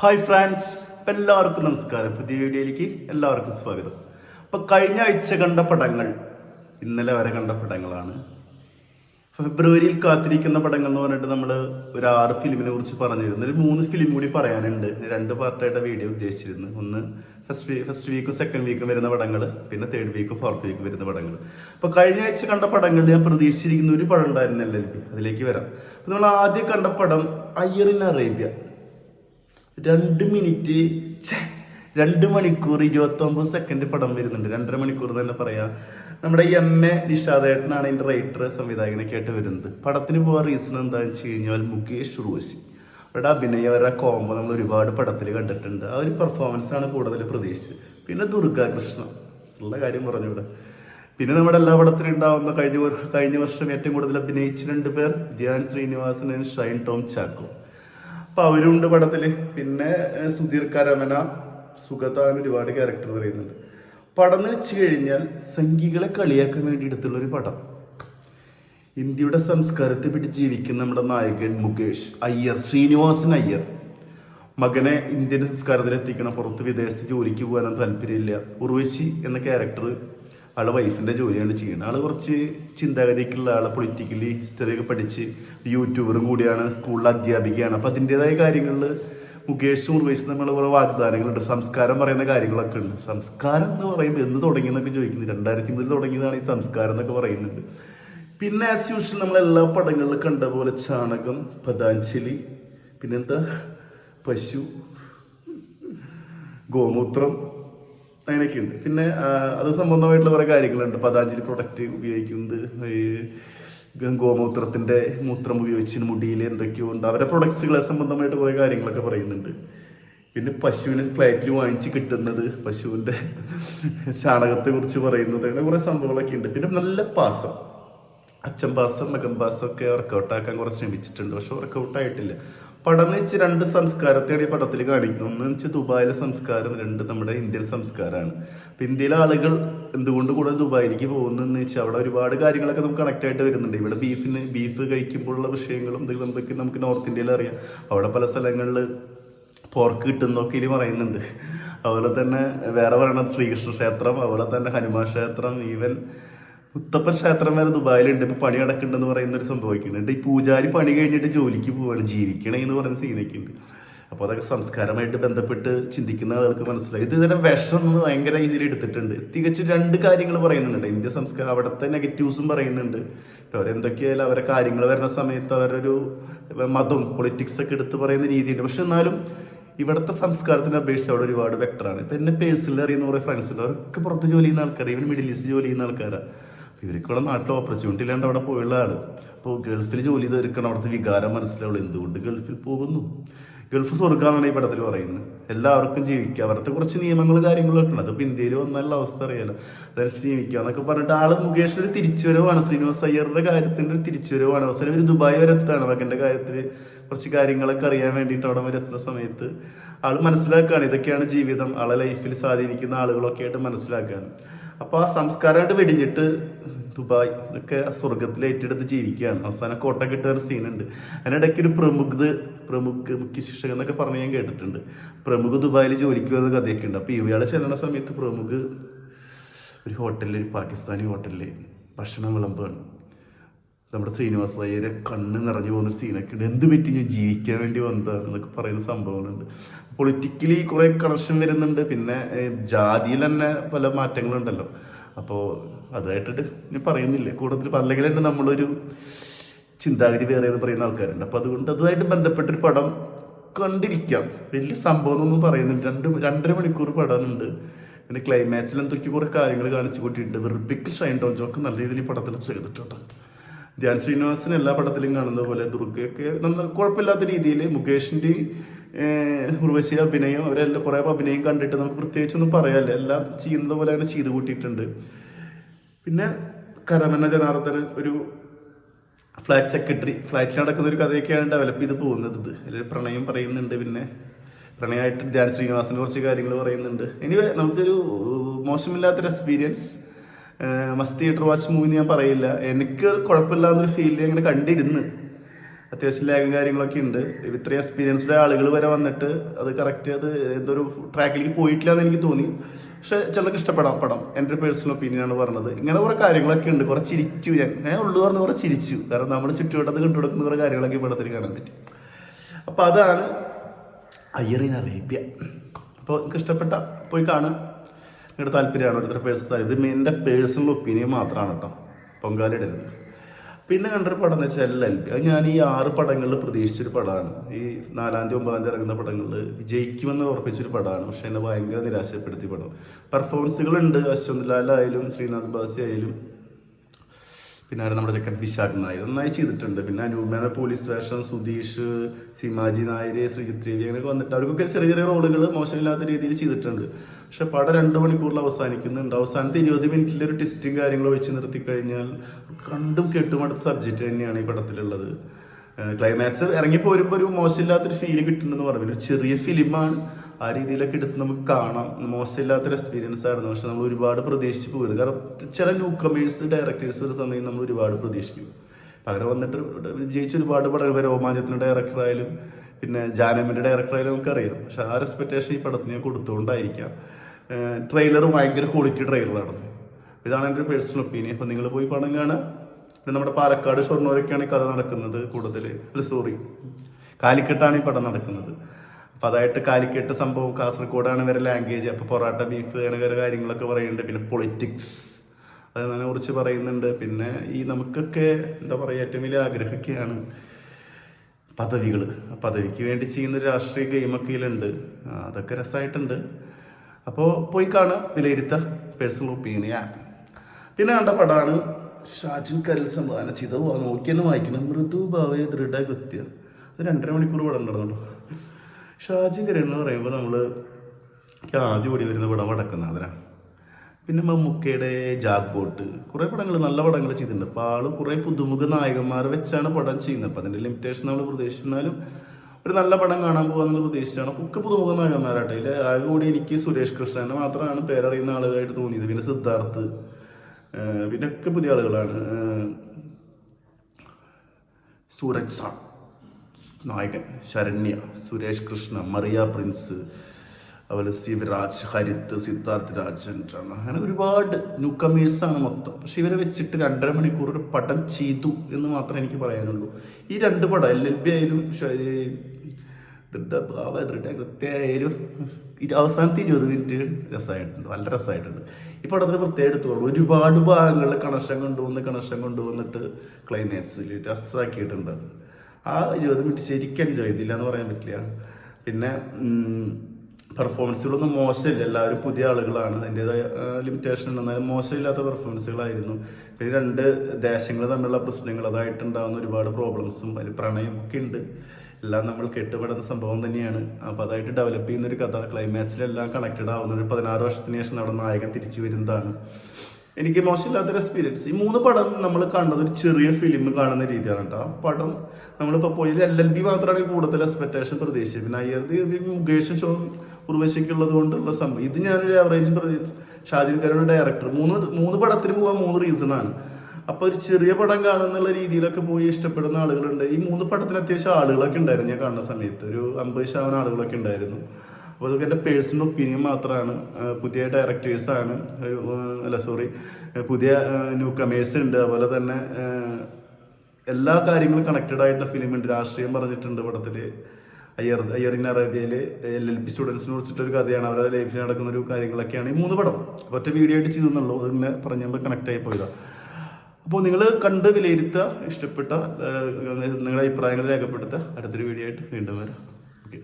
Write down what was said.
Hi friends ഇപ്പം എല്ലാവർക്കും നമസ്കാരം. പുതിയ വീഡിയോയിലേക്ക് എല്ലാവർക്കും സ്വാഗതം. അപ്പം കഴിഞ്ഞ ആഴ്ച കണ്ട പടങ്ങൾ ഇന്നലെ വരെ കണ്ട പടങ്ങളാണ്. ഫെബ്രുവരിയിൽ കാത്തിരിക്കുന്ന പടങ്ങൾ എന്ന് പറഞ്ഞിട്ട് നമ്മൾ ഒരു ആറ് ഫിലിമിനെ കുറിച്ച് പറഞ്ഞിരുന്നു. ഒരു മൂന്ന് ഫിലിം കൂടി പറയാനുണ്ട്. രണ്ട് പാർട്ടായിട്ട് വീഡിയോ ഉദ്ദേശിച്ചിരുന്നു ഒന്ന് ഫസ്റ്റ് വീക്ക് ഫസ്റ്റ് വീക്കും സെക്കൻഡ് വീക്കും വരുന്ന പടങ്ങൾ പിന്നെ തേർഡ് വീക്കും ഫോർത്ത് വീക്കും വരുന്ന പടങ്ങൾ അപ്പോൾ കഴിഞ്ഞ ആഴ്ച കണ്ട പടങ്ങളിൽ ഞാൻ പ്രതീക്ഷിച്ചിരിക്കുന്ന ഒരു പടം ഉണ്ടായിരുന്നു എൽ എൽ ബി അതിലേക്ക് വരാം. അപ്പോൾ നമ്മൾ ആദ്യം കണ്ട പടം അയ്യറിൻ അറേബ്യ. രണ്ട് മിനിറ്റ് രണ്ട് മണിക്കൂർ ഇരുപത്തൊമ്പത് സെക്കൻഡ് പടം വരുന്നുണ്ട്. രണ്ടര മണിക്കൂർ തന്നെ പറയാം. നമ്മുടെ എം എ നിഷാദേട്ടനാണ് അതിന്റെ റൈറ്റർ സംവിധായകനൊക്കെ ആയിട്ട് വരുന്നത്. പടത്തിന് പോകാൻ റീസൺ എന്താണെന്ന് വെച്ച് കഴിഞ്ഞാൽ മുകേഷ് റോസി അവരുടെ അഭിനയം അവരുടെ കോമ്പോ നമ്മൾ ഒരുപാട് പടത്തിൽ കണ്ടിട്ടുണ്ട്. ആ ഒരു പെർഫോമൻസ് ആണ് കൂടുതൽ പ്രതീക്ഷിച്ചത്. പിന്നെ ദുർഗാകൃഷ്ണ ഉള്ള കാര്യം പറഞ്ഞുകൂടെ. പിന്നെ നമ്മുടെ എല്ലാ പടത്തിലും ഉണ്ടാവുന്ന കഴിഞ്ഞ കഴിഞ്ഞ വർഷം ഏറ്റവും കൂടുതൽ അഭിനയിച്ച രണ്ട് പേർ ധ്യാൻ ശ്രീനിവാസനും ഷൈൻ ടോം ചാക്കോ. അപ്പൊ അവരുണ്ട് പടത്തിൽ. പിന്നെ സുധീർ കരമന സുഗത ഒരുപാട് ക്യാരക്ടർ പറയുന്നുണ്ട് പടം എന്ന് വെച്ച് കഴിഞ്ഞാൽ സംഘികളെ കളിയാക്കാൻ വേണ്ടി എടുത്തുള്ള ഒരു പടം. ഇന്ത്യയുടെ സംസ്കാരത്തെ പറ്റി ജീവിക്കുന്ന നമ്മുടെ നായകൻ മുകേഷ് അയ്യർ ശ്രീനിവാസൻ അയ്യർ. മകനെ ഇന്ത്യൻ സംസ്കാരത്തിൽ എത്തിക്കണം പുറത്ത് വിദേശത്ത് ജോലിക്ക് പോകാനൊന്നും താല്പര്യമില്ല. ഉർവശി എന്ന ക്യാരക്ടർ ആളെ വൈഫിന്റെ ജോലിയാണ് ചെയ്യുന്നത്. ആൾ കുറച്ച് ചിന്താഗതിക്കുള്ള ആളെ പൊളിറ്റിക്കലി ഹിസ്റ്ററി ഒക്കെ പഠിച്ച് യൂട്യൂബറും കൂടിയാണ് സ്കൂളിലെ അധ്യാപികയാണ്. അപ്പം അതിന്റെതായ കാര്യങ്ങളിൽ മുകേഷും ഉർവശി നമ്മൾ കുറേ വാഗ്ദാനങ്ങളുണ്ട്. സംസ്കാരം പറയുന്ന കാര്യങ്ങളൊക്കെ ഉണ്ട്. സംസ്കാരം എന്ന് പറയുമ്പോൾ എന്ന് തുടങ്ങിയെന്നൊക്കെ ചോദിക്കുന്നു രണ്ടായിരത്തി മുതൽ തുടങ്ങിയതാണ് ഈ സംസ്കാരം എന്നൊക്കെ പറയുന്നുണ്ട്. പിന്നെ ആസ് യൂഷ്വൽ നമ്മൾ എല്ലാ പടങ്ങളിലും കണ്ട പോലെ ചാണകം പതാഞ്ജലി പിന്നെന്താ? പശു ഗോമൂത്രം അങ്ങനെയൊക്കെ ഉണ്ട് പിന്നെ അത് സംബന്ധമായിട്ടുള്ള കുറേ കാര്യങ്ങളുണ്ട്. പതാഞ്ജലി പ്രൊഡക്റ്റ് ഉപയോഗിക്കുന്നത് ഈ ഗ- മൂത്രം ഉപയോഗിച്ച് മുടിയിൽ എന്തൊക്കെയോ ഉണ്ട്. അവരുടെ പ്രൊഡക്ട്സുകളെ സംബന്ധമായിട്ട് കുറേ കാര്യങ്ങളൊക്കെ പറയുന്നുണ്ട്. പിന്നെ പശുവിന് ഫ്ലാറ്റിൽ വാങ്ങിച്ച് കിട്ടുന്നത് പശുവിന്റെ ചാണകത്തെ കുറിച്ച് പറയുന്നത് അങ്ങനെ കുറേ സംഭവങ്ങളൊക്കെ ഉണ്ട്. പിന്നെ നല്ല പാസം. അച്ഛൻ പാസം മകൻ പാസം ഒക്കെ വർക്കൗട്ടാക്കാൻ കുറച്ച് ശ്രമിച്ചിട്ടുണ്ട്. പക്ഷെ വർക്കൗട്ട് ആയിട്ടില്ല. പടം എന്ന് വെച്ച് രണ്ട് സംസ്കാരത്തെയാണ് ഈ പടത്തിൽ കാണിക്കുന്നത്. ഒന്ന് വെച്ച് ദുബായിലെ സംസ്കാരം രണ്ട് നമ്മുടെ ഇന്ത്യൻ സംസ്കാരമാണ്. അപ്പം ഇന്ത്യയിലെ ആളുകൾ എന്തുകൊണ്ട് കൂടുതൽ ദുബായിലേക്ക് പോകുന്നതെന്ന് വെച്ചാൽ അവിടെ ഒരുപാട് കാര്യങ്ങളൊക്കെ നമുക്ക് കണക്ട് ആയിട്ട് വരുന്നുണ്ട്. ഇവിടെ ബീഫിന് ബീഫ് കഴിക്കുമ്പോഴുള്ള വിഷയങ്ങളും ഇത് നമുക്ക് നമുക്ക് നോർത്ത് ഇന്ത്യയിൽ അറിയാം. അവിടെ പല സ്ഥലങ്ങളിൽ പോർക്ക് കിട്ടുന്നൊക്കെ ഇതിൽ പറയുന്നുണ്ട്. അതുപോലെ തന്നെ വേറെ പറയണത് ശ്രീകൃഷ്ണ ക്ഷേത്രം അതുപോലെ തന്നെ ഹനുമാൻ ക്ഷേത്രം ഈവൻ മുത്തപ്പൻ ക്ഷേത്രം വരെ ദുബായിലുണ്ട് ഇപ്പൊ പണി നടക്കുന്നുണ്ടെന്ന് പറയുന്ന ഒരു സംഭവിക്കുന്നുണ്ട് ഈ പൂജാരി പണി കഴിഞ്ഞിട്ട് ജോലിക്ക് പോവാണ് ജീവിക്കണേ എന്ന് പറയുന്ന സീനൊക്കെ ഉണ്ട് അപ്പോൾ അതൊക്കെ സംസ്കാരമായിട്ട് ബന്ധപ്പെട്ട് ചിന്തിക്കുന്ന ആളുകൾക്ക് മനസ്സിലായി. ഇത് ഇതിന്റെ വിഷം എന്ന് ഭയങ്കര രീതിയിൽ എടുത്തിട്ടുണ്ട്. തികച്ചും രണ്ട് കാര്യങ്ങൾ പറയുന്നുണ്ട്. ഇന്ത്യ സംസ്കാരം അവിടുത്തെ നെഗറ്റീവ്സും പറയുന്നുണ്ട്. ഇപ്പൊ അവരെന്തൊക്കെയായാലും അവരെ കാര്യങ്ങൾ വരുന്ന സമയത്ത് അവരൊരു മതം പൊളിറ്റിക്സ് ഒക്കെ എടുത്ത് പറയുന്ന രീതിയുണ്ട്. പക്ഷെ എന്നാലും ഇവിടുത്തെ സംസ്കാരത്തിന് അപേക്ഷിച്ച് അവിടെ ഒരുപാട് വെക്ടറാണ് ഇപ്പം എന്നെ പേഴ്സണലി അറിയുന്ന കുറേ ഫ്രണ്ട്സ് ഉണ്ട്. അവരൊക്കെ പുറത്ത് ജോലി ചെയ്യുന്ന ആൾക്കാർ ഇവൻ മിഡിൽ ഈസ്റ്റ് ജോലി ചെയ്യുന്ന ആൾക്കാരാണ് ഇവർക്കുള്ള നാട്ടിൽ ഓപ്പർച്യൂണിറ്റി ഇല്ലാണ്ട് അവിടെ പോയുള്ള അപ്പോൾ ഗൾഫിൽ ജോലി തീർക്കണം അവിടുത്തെ വികാരം മനസ്സിലാവുള്ളൂ. എന്തുകൊണ്ട് ഗൾഫിൽ പോകുന്നു? ഗൾഫ് സ്വർഗമാണെന്നാണ് ഈ പടത്തിൽ പറയുന്നത്. എല്ലാവർക്കും ജീവിക്കുക അവിടുത്തെ കുറച്ച് നിയമങ്ങൾ കാര്യങ്ങളൊക്കെ ഉണ്ട് അതിപ്പോൾ ഇന്ത്യയിൽ വന്നുള്ള അവസ്ഥ അറിയാലോ. അതനുസരിച്ച് ജീവിക്കുക എന്നൊക്കെ പറഞ്ഞിട്ട് ആൾ മുകേഷ് ഒരു തിരിച്ചുവരവാണ്. ശ്രീനിവാസ് അയ്യറുടെ കാര്യത്തിന്റെ ഒരു തിരിച്ചുവരവാണ്. അവസാനം ഒരു ദുബായ് വരെ എത്താണ്? മകന്റെ കാര്യത്തിൽ കുറച്ച് കാര്യങ്ങളൊക്കെ അറിയാൻ വേണ്ടിയിട്ട് അവിടെ വരെ എത്തുന്ന സമയത്ത് ആൾ മനസ്സിലാക്കുകയാണ് ഇതൊക്കെയാണ് ജീവിതം. ആളെ ലൈഫിൽ സ്വാധീനിക്കുന്ന ആളുകളൊക്കെ ആയിട്ട് മനസ്സിലാക്കുകയാണ് അപ്പോൾ ആ സംസ്കാരമായിട്ട് വെടിഞ്ഞിട്ട് ദുബായ് ഒക്കെ സ്വർഗത്തിൽ ഏറ്റെടുത്ത് ജീവിക്കുകയാണ്. അവസാനം കോട്ട കിട്ടുന്ന സീനുണ്ട്. അതിനിടയ്ക്ക് ഒരു പ്രമുഖ് പ്രമുഖ് മുഖ്യ ശിക്ഷകൻ എന്നൊക്കെ പറഞ്ഞ് ഞാൻ കേട്ടിട്ടുണ്ട്. പ്രമുഖ് ദുബായിൽ ജോലിക്ക് വന്ന കഥയൊക്കെ ഉണ്ട്. അപ്പോൾ ഇവയാൾ ചെല്ലുന്ന സമയത്ത് പ്രമുഖ് ഒരു ഹോട്ടലിൽ ഒരു പാകിസ്ഥാനി ഹോട്ടലിൽ ഭക്ഷണം വിളമ്പാണ് നമ്മുടെ ശ്രീനിവാസ അയ്യരെ കണ്ണ് നിറഞ്ഞു പോകുന്ന സീനൊക്കെ ഉണ്ട് എന്ത് പറ്റി? ഞാൻ ജീവിക്കാൻ വേണ്ടി വന്നതാണ് എന്നൊക്കെ പറയുന്ന സംഭവങ്ങളുണ്ട്. പൊളിറ്റിക്കലി കുറേ കണക്ഷൻ വരുന്നുണ്ട്. പിന്നെ ജാതിയിൽ തന്നെ പല മാറ്റങ്ങളുണ്ടല്ലോ. അപ്പോൾ അതായിട്ടിട്ട് ഞാൻ പറയുന്നില്ല. കൂടുതൽ തന്നെ നമ്മളൊരു ചിന്താഗതി വേറെ എന്ന് പറയുന്ന ആൾക്കാരുണ്ട്. അപ്പോൾ അതുകൊണ്ട് അതുമായിട്ട് ബന്ധപ്പെട്ടൊരു പടം കണ്ടിരിക്കാം. വലിയ സംഭവം എന്നൊന്നും പറയുന്നില്ല. രണ്ട് രണ്ടര മണിക്കൂർ പടമുണ്ട്. പിന്നെ ക്ലൈമാക്സിൽ എന്തൊക്കെ കുറേ കാര്യങ്ങൾ കാണിച്ചു കൂട്ടിയിട്ടുണ്ട്. വെറുപ്പിക്കൽ ഷൈൻ ടോൺ ജോക്ക് നല്ല രീതിയിൽ പടത്തിൽ ചെയ്തിട്ടുണ്ട്. ധ്യാൻ ശ്രീനിവാസൻ എല്ലാ പടത്തിലും കാണുന്ന പോലെ ദുർഗയൊക്കെ നന്ന കുഴപ്പമില്ലാത്ത രീതിയിൽ മുകേഷിന്റെ ഉർവശി അഭിനയം അവരെല്ലാം കുറേ അഭിനയം കണ്ടിട്ട് നമുക്ക് പ്രത്യേകിച്ചൊന്നും പറയാല്ല എല്ലാം ചെയ്യുന്നത് പോലെ അങ്ങനെ ചെയ്ത് കൂട്ടിയിട്ടുണ്ട്. പിന്നെ കരമന ജനാർദ്ദനൻ ഒരു ഫ്ലാറ്റ് സെക്രട്ടറി. ഫ്ലാറ്റിൽ നടക്കുന്ന ഒരു കഥയൊക്കെയാണ് ഡെവലപ്പ് ചെയ്ത് പോകുന്നത് ഇത്. അതിൽ പ്രണയം പറയുന്നുണ്ട് പിന്നെ. പ്രണയമായിട്ട് ധ്യാൻ ശ്രീനിവാസിന് കുറച്ച് കാര്യങ്ങൾ പറയുന്നുണ്ട്. എനിവേ നമുക്കൊരു മോശമില്ലാത്തൊരു experience must theatre watch movie ഞാൻ പറയില്ല. എനിക്ക് കുഴപ്പമില്ലാന്നൊരു ഫീൽ അങ്ങനെ കണ്ടിരുന്ന്. അത്യാവശ്യം ലാഗും കാര്യങ്ങളൊക്കെ ഉണ്ട്. ഇത്രയും എക്സ്പീരിയൻസ്ഡ് ആളുകൾ വരെ വന്നിട്ട് അത് കറക്റ്റ് അത് എന്തൊരു ട്രാക്കിലേക്ക് പോയിട്ടില്ല എന്ന് എനിക്ക് തോന്നി. പക്ഷെ ചിലർക്ക് ഇഷ്ടപ്പെടാം പടം. എന്റെ പേഴ്സണൽ ഒപ്പീനിയൻ ആണ് പറഞ്ഞത്. ഇങ്ങനെ കുറേ കാര്യങ്ങളൊക്കെ ഉണ്ട്. കുറേ ചിരിച്ചു ഞാൻ. ഞാൻ ഉള്ളു പറഞ്ഞ് കുറേ ചിരിച്ചു. കാരണം നമ്മൾ ചുറ്റുവട്ടത്ത് കണ്ടുകൊടുക്കുന്ന കുറേ കാര്യങ്ങളൊക്കെ പടത്തിൽ കാണാൻ പറ്റി. അപ്പോൾ അതാണ് അയ്യറിൻ അറേബ്യ. അപ്പോൾ നിങ്ങൾക്ക് ഇഷ്ടപ്പെട്ട പോയി കാണുക. നിങ്ങളുടെ താല്പര്യമാണ് ഓരോരുത്തരുടെ പേഴ്സണൽ ഇത് എന്റെ പേഴ്സണൽ ഒപ്പീനിയൻ മാത്രമാണ് കേട്ടോ. പൊങ്കാലയുടെ പിന്നെ കണ്ടൊരു പടം എന്ന് വെച്ചാൽ എൽ എൽ അത് ഞാൻ ഈ ആറ് പടങ്ങളിൽ പ്രതീക്ഷിച്ചൊരു പടമാണ്. ഈ നാലാം തീയതി ഒമ്പതാം തീയതി ഇറങ്ങുന്ന പടങ്ങളിൽ വിജയിക്കുമെന്ന് ഉറപ്പിച്ചൊരു പടമാണ്. പക്ഷേ എന്നെ ഭയങ്കര നിരാശപ്പെടുത്തിയ പടം. പെർഫോമൻസുകളുണ്ട് അശ്വന്ത് ലാലായാലും ശ്രീനാഥ് ബാസി ആയാലും പിന്നെ ആരും നമ്മുടെ ചെക്കൻ വിശാഖ് നായർ നന്നായി ചെയ്തിട്ടുണ്ട്. പിന്നെ അനൂപേന പോലീസ് സ്റ്റേഷൻ സുധീഷ് സിമാജി നായർ ശ്രീജിത് രവി അങ്ങനെയൊക്കെ വന്നിട്ട് അവർക്കൊക്കെ ചെറിയ ചെറിയ റോളുകൾ മോശമില്ലാത്ത രീതിയിൽ ചെയ്തിട്ടുണ്ട്. പക്ഷെ പടം രണ്ട് മണിക്കൂറിൽ അവസാനിക്കുന്നുണ്ട്. അവസാനത്തെ ഇരുപത് മിനിറ്റിൽ ഒരു ടെസ്റ്റും കാര്യങ്ങളും ഒഴിച്ച് നിർത്തി കഴിഞ്ഞാൽ കണ്ടും കെട്ടുമടുത്ത സബ്ജക്റ്റ് തന്നെയാണ് ഈ പടത്തിലുള്ളത്. ക്ലൈമാക്സ് ഇറങ്ങി പോരുമ്പോൾ ഒരു മോശമില്ലാത്തൊരു ഫീൽ കിട്ടുന്നുണ്ടെന്ന് പറഞ്ഞു. ഒരു ചെറിയ ഫിലിമാണ് ആ രീതിയിലൊക്കെ എടുത്ത് നമുക്ക് കാണാം. മോശമില്ലാത്തൊരു എക്സ്പീരിയൻസ് ആയിരുന്നു. പക്ഷെ നമ്മൾ ഒരുപാട് പ്രതീക്ഷിച്ച് പോയത് കാരണം ചില ന്യൂ കമേഴ്സ് ഡയറക്ടേഴ്സ് ഒരു സമയം നമ്മൾ ഒരുപാട് പ്രതീക്ഷിക്കും. പകരം വന്നിട്ട് വിജയിച്ച ഒരുപാട് പടങ്ങൾ. രോമാഞ്ചത്തിന്റെ ഡയറക്ടറായാലും പിന്നെ ജാനമിന്റെ ഡയറക്ടറായാലും നമുക്കറിയാം. പക്ഷെ ആ റെസ്പെക്റ്റേഷൻ ഈ പടത്തിന് കൊടുത്തുകൊണ്ടായിരിക്കാം. ട്രെയിലർ ഭയങ്കര ക്വാളിറ്റി ട്രെയിലറാണ് ഇതാണ് എന്റെ ഒരു പേഴ്സണൽ ഒപ്പീനിയൻ അപ്പോൾ നിങ്ങൾ പോയി പടം കാണുക. പിന്നെ നമ്മുടെ പാലക്കാട് ഷൊർണൂരൊക്കെയാണ് ഈ കഥ നടക്കുന്നത് കൂടുതൽ സോറി കാലിക്കട്ടാണ് ഈ പടം നടക്കുന്നത്. അപ്പോൾ അതായിട്ട് കാലിക്കട്ട് സംഭവം കാസർഗോഡാണ് ഇവരെ ലാംഗ്വേജ് അപ്പോൾ പൊറാട്ട ബീഫ് അങ്ങനെ കാര്യങ്ങളൊക്കെ പറയുന്നുണ്ട്. പിന്നെ പൊളിറ്റിക്സ് അതിനെ കുറിച്ച് പറയുന്നുണ്ട്. പിന്നെ ഈ നമുക്കൊക്കെ എന്താ പറയുക ഏറ്റവും വലിയ ആഗ്രഹമൊക്കെയാണ് പദവികൾ പദവിക്ക് വേണ്ടി ചെയ്യുന്ന രാഷ്ട്രീയ ഗെയിമൊക്കെ ഇതിലുണ്ട്. അതൊക്കെ രസമായിട്ടുണ്ട് അപ്പോൾ പോയി കാണുക. വിലയിരുത്ത. Personal opinion. പിന്നെ കണ്ട പടമാണ് ഷാജിൻ കരൽ സംവിധാനം ചെയ്ത നോക്കിയെന്ന് വായിക്കണം. മൃദു ദൃഢകൃത്യം. അത് രണ്ടര മണിക്കൂർ പടം ഉണ്ടായിരുന്നുണ്ടോ കരൽ എന്ന് പറയുമ്പോൾ നമ്മൾ ആദ്യം ഓടി വരുന്ന പടം വടക്കുന്നാഥനാണ് പിന്നെ മമ്മൂക്കയുടെ ജാക്ക് ബോട്ട് കുറേ പടങ്ങൾ നല്ല പടങ്ങൾ ചെയ്തിട്ടുണ്ട്. അപ്പോൾ ആൾ കുറേ പുതുമുഖ നായകന്മാരെ വെച്ചാണ് പടം ചെയ്യുന്നത്. അപ്പോൾ അതിന്റെ ലിമിറ്റേഷൻ നമ്മൾ പ്രതീക്ഷിച്ചാലും ഒരു നല്ല പടം കാണാൻ പോകാമെന്ന് പ്രതീക്ഷിച്ചാണ്. ഒക്കെ പുതുമുഖ നായകന്മാരാട്ടെ. ഇതിൽ ആകെ കൂടി എനിക്ക് സുരേഷ് കൃഷ്ണനെ മാത്രമാണ് പേരറിയുന്ന ആളുകളായിട്ട് തോന്നിയത്. പിന്നെ സിദ്ധാർത്ഥ് പിന്നെ ഒക്കെ പുതിയ ആളുകളാണ്. സൂരജ് സാൺ നായകൻ ശരണ്യ സുരേഷ് കൃഷ്ണ മറിയ പ്രിൻസ് അതുപോലെ ശിവരാജ് ഹരിത്ത് സിദ്ധാർത്ഥ് രാജൻ അങ്ങനെ ഒരുപാട് ന്യൂ കമേഴ്സാണ് മൊത്തം. പക്ഷെ ഇവരെ വെച്ചിട്ട് രണ്ടര മണിക്കൂർ ഒരു പടം ചെയ്തു എന്ന് മാത്രമേ എനിക്ക് പറയാനുള്ളൂ. ഈ രണ്ട് പടം എൽ എൽ ബി ആയാലും ദൃഢഭാവ ദൃഢകൃത്യായാലും ഇത് അവസാനത്തെ ഇരുപത് മിനിറ്റ് രസമായിട്ടുണ്ട്. നല്ല രസമായിട്ടുണ്ട്. ഈ പടത്തിന് പ്രത്യേകം എടുത്തോളൂ ഒരുപാട് ഭാഗങ്ങളിൽ കണക്ഷൻ കൊണ്ടുവന്ന് കണക്ഷൻ കൊണ്ടുവന്നിട്ട് ക്ലൈമാക്സിൽ രസമാക്കിയിട്ടുണ്ട് അത്. ആ ഇരുപത് മിനിറ്റ് ശരിക്കും എൻജോയ് ചെയ്തില്ല എന്ന് പറയാൻ പറ്റില്ല. പിന്നെ പെർഫോമൻസുകളൊന്നും മോശമില്ല. എല്ലാവരും പുതിയ ആളുകളാണ്. അതിന്റെതായ ലിമിറ്റേഷൻ ഉണ്ട്. എന്നാലും മോശമില്ലാത്ത പെർഫോമൻസുകളായിരുന്നു പിന്നെ രണ്ട് ദേശങ്ങൾ തമ്മിലുള്ള പ്രശ്നങ്ങൾ. അതായിട്ടുണ്ടാകുന്ന ഒരുപാട് പ്രോബ്ലംസും അതിൽ പ്രണയം ഒക്കെ ഉണ്ട്. എല്ലാം നമ്മൾ കെട്ടുപെടുന്ന സംഭവം തന്നെയാണ്. അപ്പോൾ അതായിട്ട് ഡെവലപ്പ് ചെയ്യുന്ന ഒരു കഥ. ക്ലൈമാക്സിലെല്ലാം കണക്റ്റഡ് ആവുന്ന ഒരു പതിനാറ് വർഷത്തിന് ശേഷം നമ്മുടെ നായകൻ തിരിച്ചു വരുന്നതാണ്. എനിക്ക് മോശമില്ലാത്തൊരു എക്സ്പീരിയൻസ് ഈ മൂന്ന് പടം നമ്മൾ കണ്ടത് ഒരു ചെറിയ ഫിലിം കാണുന്ന രീതിയാണ് കേട്ടോ ആ പടം നമ്മളിപ്പോൾ പോയി എൽ എൽ ബി മാത്രമാണ് കൂടുതൽ എക്സ്പെക്ടേഷൻ പ്രതീക്ഷിച്ചത്. പിന്നെ അയ്യർദി മുകേഷ് ഷോ ഉർവശിക്കുള്ളത് കൊണ്ടുള്ള സംഭവം. ഇത് ഞാനൊരു ആവറേജ് പ്രതീക്ഷിച്ചു ഷാജിൻ കരുണ ഡയറക്ടർ മൂന്ന് മൂന്ന് പടത്തിന് പോകാൻ മൂന്ന് റീസണാണ് അപ്പോൾ ഒരു ചെറിയ പടം കാണുന്നുള്ള രീതിയിലൊക്കെ പോയി ഇഷ്ടപ്പെടുന്ന ആളുകളുണ്ട്. ഈ മൂന്ന് പടത്തിന് അത്യാവശ്യം ആളുകളൊക്കെ ഉണ്ടായിരുന്നു ഞാൻ കാണുന്ന സമയത്ത്. ഒരു അമ്പത് ശതമാനം ആളുകളൊക്കെ ഉണ്ടായിരുന്നു. അപ്പോൾ അതൊക്കെ എന്റെ പേഴ്സണൽ ഒപ്പീനിയൻ മാത്രമാണ് പുതിയ ഡയറക്ടേഴ്സാണ്. അല്ല സോറി പുതിയ ന്യൂ കമേഴ്സ് ഉണ്ട് അതുപോലെ തന്നെ എല്ലാ കാര്യങ്ങളും കണക്റ്റഡ് ആയിട്ടുള്ള ഫിലിം ഉണ്ട് രാഷ്ട്രീയം പറഞ്ഞിട്ടുണ്ട് പടത്തിൽ അയ്യർ അയ്യറിങ് അറേബ്യയിൽ എൽ എൽ പി സ്റ്റുഡൻസിനെ കുറിച്ചിട്ടൊരു കഥയാണ്. അവരുടെ ലൈഫിൽ നടക്കുന്ന ഒരു കാര്യങ്ങളൊക്കെയാണ് ഈ മൂന്ന് പടം. ഒറ്റ വീഡിയോ ആയിട്ട് ചെയ്തെന്നുള്ളൂ അതിങ്ങനെ നമ്മൾ കണക്ട് ആയി പോയതാണ് അപ്പോൾ നിങ്ങൾ കണ്ട് വിലയിരുത്തുക ഇഷ്ടപ്പെട്ട നിങ്ങളുടെ അഭിപ്രായങ്ങൾ രേഖപ്പെടുത്തുക അടുത്തൊരു വീഡിയോ ആയിട്ട് വീണ്ടും വരാം. ഓക്കെ.